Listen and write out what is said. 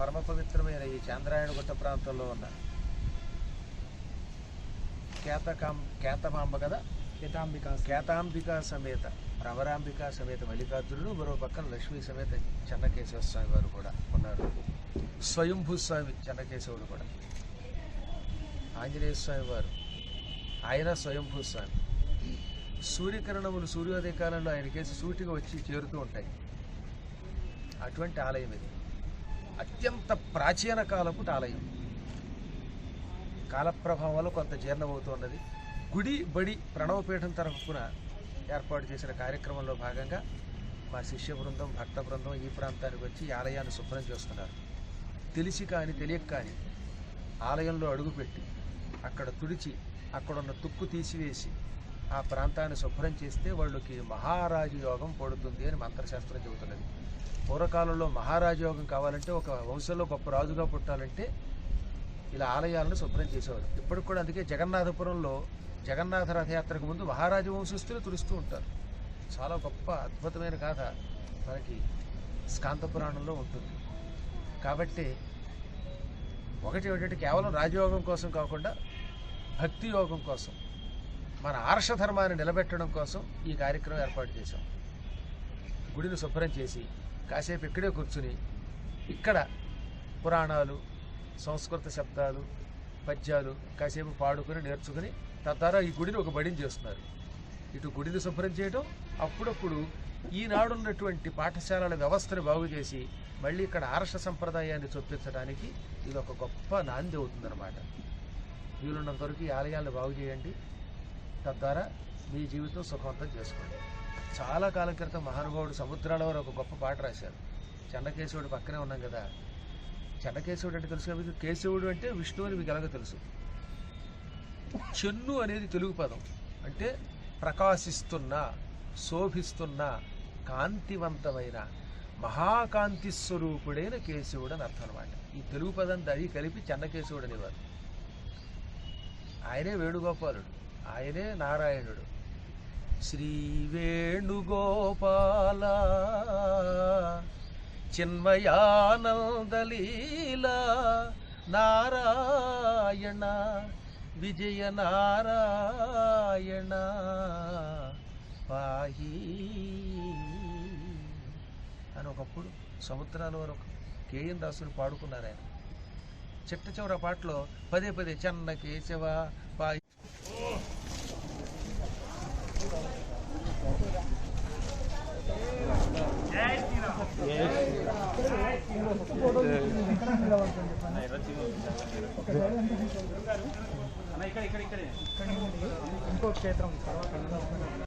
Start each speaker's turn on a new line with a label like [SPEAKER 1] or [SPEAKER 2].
[SPEAKER 1] పరమ పవిత్రమైన ఈ చాంద్రాయణ గుట్ట ప్రాంతంలో ఉన్న కేతకాం కేతమాంబ కదా?
[SPEAKER 2] కేతాంబిక
[SPEAKER 1] కేతాంబిక సమేత భ్రమరాంబిక సమేత మల్లికార్జునుడు మరో పక్కన లక్ష్మీ సమేత చెన్నకేశవ స్వామి వారు కూడా ఉన్నారు. స్వయంభూ స్వామి చెన్నకేశవుడు కూడా. ఆంజనేయ స్వామి వారు. ఆయన స్వయంభూ స్వామి. సూర్యకిరణములు సూర్యోదయ కాలంలో ఆయన కేసు సూటిగా వచ్చి చేరుతూ ఉంటాయి. అటువంటి ఆలయం ఇది. అత్యంత ప్రాచీన కాలపు ఆలయం కాలప్రభావం వల్ల కొంత జీర్ణమవుతున్నది గుడి బడి ప్రణవపీఠం తరఫున ఏర్పాటు చేసిన కార్యక్రమంలో భాగంగా మా శిష్య బృందం భక్త బృందం ఈ ప్రాంతానికి వచ్చి ఆలయాన్ని శుభ్రం చేస్తున్నారు. తెలిసి కానీ తెలియక కానీ ఆలయంలో అడుగుపెట్టి అక్కడ తుడిచి అక్కడున్న తుక్కు తీసివేసి ఆ ప్రాంతాన్ని శుభ్రం చేస్తే వాళ్ళకి మహారాజు యోగం పడుతుంది అని మంత్రశాస్త్రం చెబుతున్నది. పూర్వకాలంలో మహారాజు యోగం కావాలంటే ఒక వంశంలో గొప్ప రాజుగా పుట్టాలంటే ఇలా ఆలయాలను శుభ్రం చేసేవారు. ఇప్పటికి కూడా అందుకే జగన్నాథపురంలో జగన్నాథ రథయాత్రకు ముందు మహారాజు వంశస్థులు తుడుస్తూ ఉంటారు. చాలా గొప్ప అద్భుతమైన గాథ మనకి స్కాంత పురాణంలో ఉంటుంది. కాబట్టి ఒకటి ఏంటంటే కేవలం రాజయోగం కోసం కాకుండా భక్తి యోగం కోసం మన ఆర్ష ధర్మాన్ని నిలబెట్టడం కోసం ఈ కార్యక్రమం ఏర్పాటు చేశాం. గుడిని శుభ్రం చేసి కాసేపు ఇక్కడే కూర్చుని ఇక్కడ పురాణాలు సంస్కృత శబ్దాలు పద్యాలు కాసేపు పాడుకుని నేర్చుకుని తద్వారా ఈ గుడిని ఒక బడిని చేస్తున్నారు. ఇటు గుడిని శుభ్రం చేయడం అప్పుడప్పుడు ఈనాడున్నటువంటి పాఠశాలల వ్యవస్థను బాగు చేసి మళ్ళీ ఇక్కడ ఆర్ష సంప్రదాయాన్ని చొప్పించడానికి ఇది ఒక గొప్ప నాంది అవుతుందన్నమాట. వీలున్నంత వరకు ఈ ఆలయాలను బాగు చేయండి. తద్వారా మీ జీవితం సుఖవంతం చేసుకోండి. చాలా కాలం క్రితం మహానుభావుడు సముద్రాల వారు ఒక గొప్ప పాట రాశారు. చెన్నకేశవుడు పక్కనే ఉన్నాం కదా. చెన్నకేశవుడు అంటే తెలుసు మీకు కేశవుడు అంటే విష్ణు అని మీకు ఎలాగో తెలుసు. చెన్ను అనేది తెలుగు పదం. అంటే ప్రకాశిస్తున్న శోభిస్తున్న కాంతివంతమైన మహాకాంతి స్వరూపుడైన కేశవుడు అని అర్థం అనమాట ఈ తెలుగు పదం దరి కలిపి చెన్నకేశవుడు అనేవారు. ఆయనే వేణుగోపాలుడు. ఆయనే నారాయణుడు. శ్రీ వేణుగోపాల చిన్మయానందలీల నారాయణ విజయ నారాయణ పాహి అని ఒకప్పుడు సముద్రాల వారు ఒక కేఎన్ దాసుని పాడుకున్నారు ఆయన చిట్ట చివరి పాటలో పదే పదే చెన్న కేశవ పాయి
[SPEAKER 2] ఇంకో క్షేత్రం తర్వాత